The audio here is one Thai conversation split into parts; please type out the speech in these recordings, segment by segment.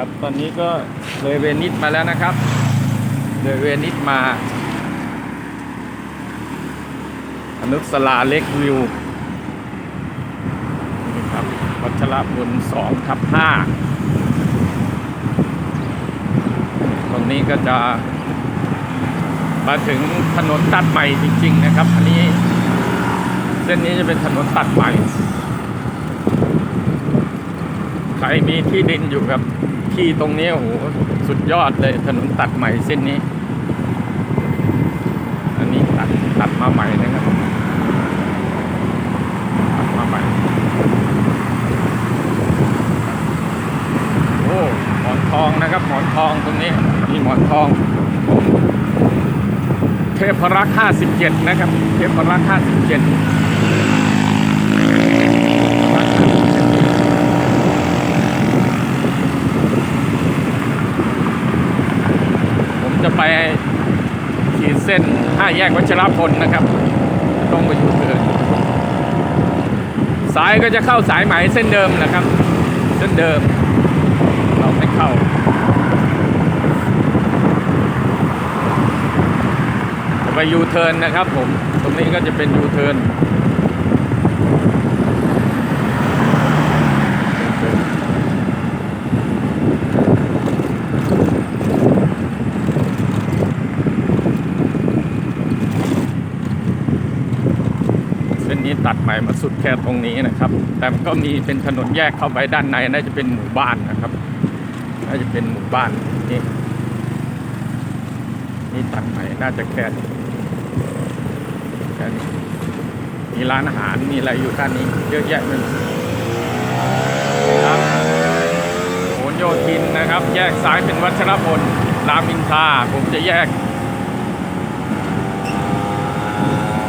ครับ ตอนนี้ก็เลยเวนิสมาแล้วนะครับ เลยเวนิสมาอนุสลาเล็กวิวนี่ครับวัชรบุญสองทับห้าตรงนี้ก็จะ มาถึงถนนตัดใหม่จริง ๆ นะครับ อันนี้ เส้นนี้จะเป็นถนนตัดใหม่ ใครมีที่ดินอยู่ครับ ที่ตรงนี้โอ้โหสุดยอดเลยถนนตัดใหม่เส้นนี้ อันนี้ตัดตัดมาใหม่นะครับตัดมาใหม่โอ้หมอนทองนะครับ หมอนทองตรงนี้มีหมอนทอง เทพรักษ์57 นะครับ เทพรักษ์57 จะไปขีดเส้นห้าแยกวัชรพลนะครับ ต้องไปอยู่เดินสายก็จะเข้าสายไหมเส้นเดิมนะครับ เส้นเดิม เราไม่เข้าจะไปยูเทิร์นนะครับผม ตรงนี้ก็จะเป็นยูเทิร์น นี้ตัดใหม่มาสุดแค่ตรงนี้นะครับ แต่มันก็มีเป็นถนนแยกเข้าไปด้านในน่าจะเป็นหมู่บ้านนะครับ น่าจะเป็นหมู่บ้านนี่นี่ตัดใหม่น่าจะแค่แค่นี้มีร้านอาหารมีอะไรอยู่ด้านนี้ เยอะแยะเลยครับโหนโยธินนะครับ แยกซ้ายเป็นวัชรพลรามอินทราผมจะแยก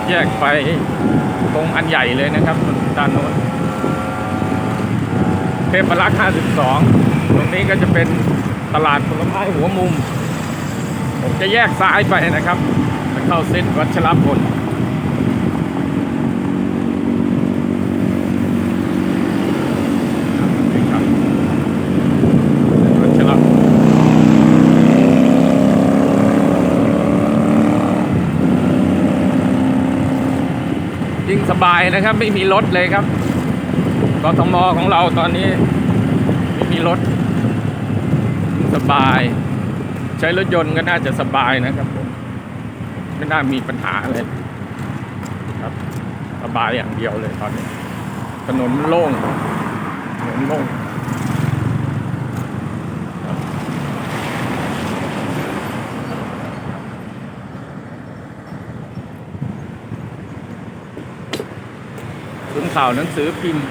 แยกไปตรงอันใหญ่เลยนะครับด้านโน้นเทพรักษ์ 52 ตรงนี้ก็จะเป็นตลาดผลไม้หัวมุม ผมจะแยกซ้ายไปนะครับจะเข้าเส้นวัชรพลนี่ครับวัชรพล ยิ่งส บายนะครับ ไม่มีรถเลยครับกทมของเราตอนนี้ไม่มีรถ สบาย ใช้รถยนต์ก็น่าจะสบายนะครับผมไม่น่ามีปัญหาเลยครับ สบายอย่างเดียวเลยตอนนี้ ถนนโล่งถนนโล่งครับซุ้ม ข่าวหนังสือพิมพ์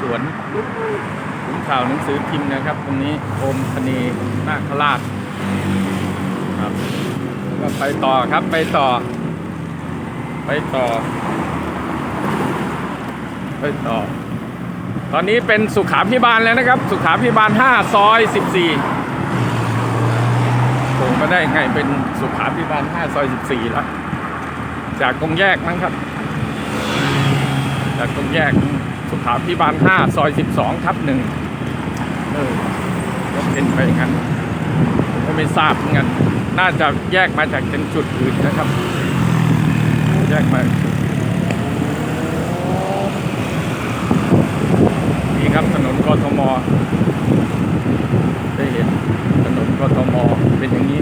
สวนซุ้มข่าวหนังสือพิมพ์นะครับ ตรงนี้โอมคณีนาคราชครับแล้วก็ไปต่อครับไปต่อ ไปต่อ ไปต่อ ตอนนี้เป็นสุขาพิบาลแล้วนะครับ สุขาพิบาล5ซอย14ผมก็ได้ไงเป็นสุขาพิบาล5ซอย14แล้ว จากตรงแยกมั้งครับ จากตรงแยกสุขาพิบาล5ซอย12ทับหนึ่งเออก็เป็นไปอย่างนั้นผมก็ไม่ทราบเหมือนกันน่าจะแยกมาจากเป็นจุดอื่นนะครับ แยกมานี่ครับถนนกทมได้เห็นถนนกทมเป็นอย่างนี้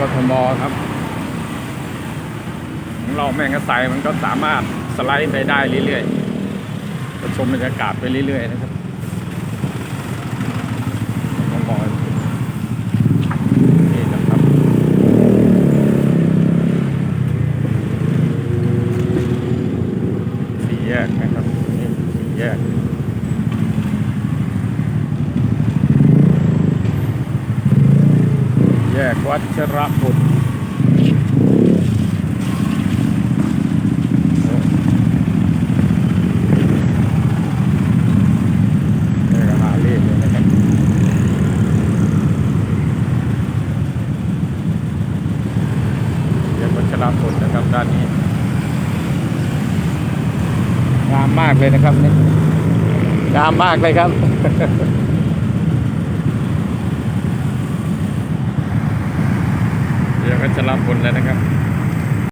กทมครับของเราแม่งกระใสมันก็สามารถสไลด์ไปได้เรื่อยๆก็ชมบรรยากาศไปเรื่อยๆนะครับกทมนี่นะครับสี่แยกนะครับนี่สี่แยก กวัชรพลโอ้นี่ก็หาเลขเล ยนะครับแยกวัชรพลนะครับด้านนี้งามมากเลยนะครับนี่งามมากเลยครับ็จะรับบนแล้วนะครับ